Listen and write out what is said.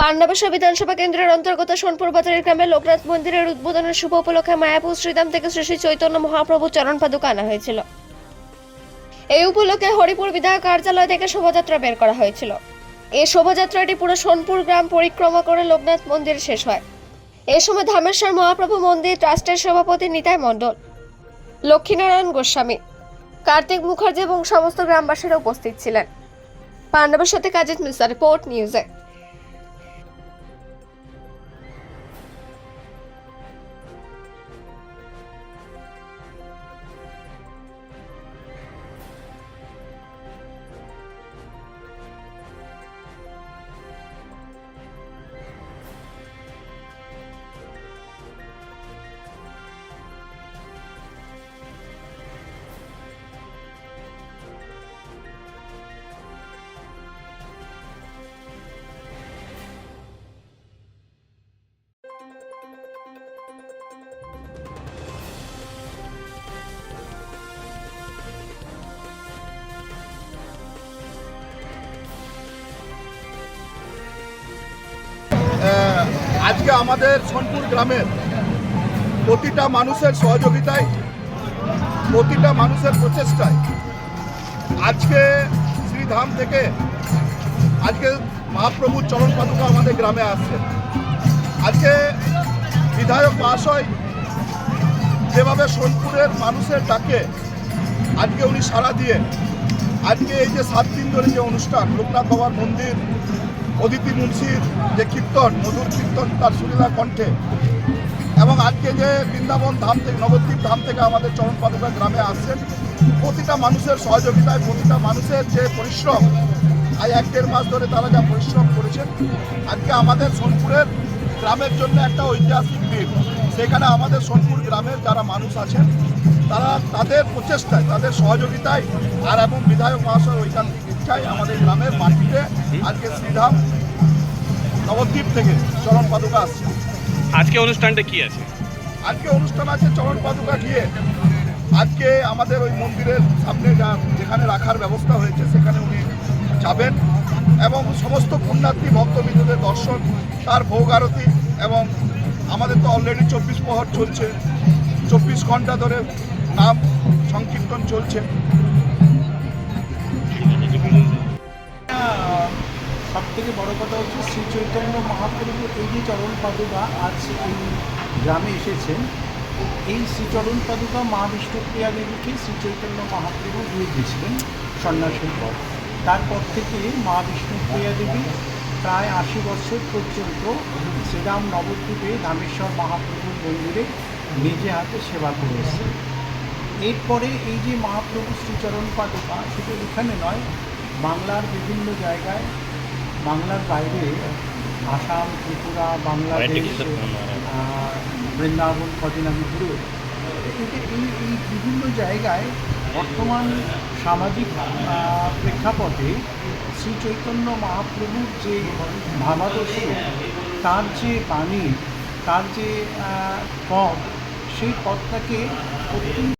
পান্ডবেশ্বর বিধানসভা কেন্দ্রের অন্তর্গত সোনপুর বাজারের গ্রামে লোকনাথ মন্দিরের উদ্বোধনের শুভ উপলক্ষে মায়াপুর শ্রীধাম থেকে শ্রী শ্রী চৈতন্য মহাপ্রভু চরণ পাদুকা আনা হয়েছিল। এই উপলক্ষে হরিপুর বিধায়ক কার্যালয় থেকে শোভাযাত্রা বের করা হয়েছিল। এই শোভাযাত্রাটি পুরো সোনপুর গ্রাম পরিক্রমা করে লোকনাথ মন্দির শেষ হয়। এ সময় ধামেশ্বর মহাপ্রভু মন্দির ট্রাস্টের সভাপতি নিতাই মণ্ডল, লক্ষ্মীনারায়ণ গোস্বামী, কার্তিক মুখার্জি এবং সমস্ত গ্রামবাসীরা উপস্থিত ছিলেন। পাণ্ডবের সাথে কাজে মিস্টার রিপোর্ট নিউজে আজকে আমাদের সোনপুর গ্রামের প্রতিটা মানুষের সহযোগিতায়, প্রতিটা মানুষের প্রচেষ্টায় আজকে শ্রীধাম থেকে আজকে মহাপ্রভুর চরণ পাদুকা আমাদের গ্রামে আসছে। আজকে বিধায়ক মহাশয় যেভাবে সোনপুরের মানুষের ডাকে, আজকে উনি সাড়া দিয়ে, আজকে এই যে সাত দিন ধরে যে অনুষ্ঠান, লোকনাথ বাবার মন্দির অদিতি মুন্সির যে কীর্তন, মধুর কীর্তন তার সুনীলা কণ্ঠে। এবং আজকে যে বৃন্দাবন ধাম থেকে, নবদ্বীপ ধাম থেকে আমাদের চরণ পাদুকা গ্রামে আসছেন, প্রতিটা মানুষের সহযোগিতায়, প্রতিটা মানুষের যে পরিশ্রম, আজ এক দেড় মাস ধরে তারা যা পরিশ্রম করেছেন, আজকে আমাদের সোনপুরের গ্রামের জন্য একটা ঐতিহাসিক দিন। সেখানে আমাদের সোনপুর গ্রামের যারা মানুষ আছেন, তারা তাদের প্রচেষ্টায়, তাদের সহযোগিতায় আর এবং বিধায়ক মহাশয় ঐকান্তিক ইচ্ছায় আমাদের গ্রামের মাটিতে। আজকে শ্রীধাম নবদ্বীপ থেকে চরণ পাদুকা আসছে। আজকে অনুষ্ঠানটা কি আছে? আজকে অনুষ্ঠান আছে চরণ পাদুকা গিয়ে। আজকে আমাদের ওই মন্দিরের সামনে যা যেখানে রাখার ব্যবস্থা হয়েছে সেখানে উনি যাবেন এবং সমস্ত পুণ্যার্থী ভক্তবৃন্দদের দর্শন তার ভোগ আরতি এবং আমাদের তো অলরেডি চব্বিশ প্রহর চলছে। চব্বিশ ঘণ্টা ধরে নাম সংকীর্তন চলছে। থেকে বড় কথা হচ্ছে শ্রী চৈতন্য মহাপ্রভু এই যে চরণ পাদুকা আজ এই গ্রামে এসেছেন, এই শ্রীচরণ পাদুকা মা বিষ্ণুপ্রিয়া দেবীকে শ্রী চৈতন্য মহাপ্রভু দিয়ে দিয়েছিলেন সন্ন্যাসের পর তারপর থেকে মা বিষ্ণুপ্রিয়া দেবী প্রায় আশি বছর পর্যন্ত শ্রীরাম নবদ্বীপে ধামেশ্বর মহাপ্রভুর মন্দিরে নিজে হাতে সেবা করে এসেছেন। এরপরে এই যে মহাপ্রভু শ্রীচরণ পাদুকা শুধু এখানে নয়, বাংলার বিভিন্ন জায়গায় বাংলার বাইরে আসাম ত্রিপুরা বাংলাদেশ বৃন্দাবন কদিন আমি ঘুরে এই এই বিভিন্ন জায়গায় বর্তমান সামাজিক প্রেক্ষাপটে শ্রী চৈতন্য মহাপ্রভুর যে ভাবাদর্শ তার যে বাণী তার যে পথ সেই পথটাকে অত্যন্ত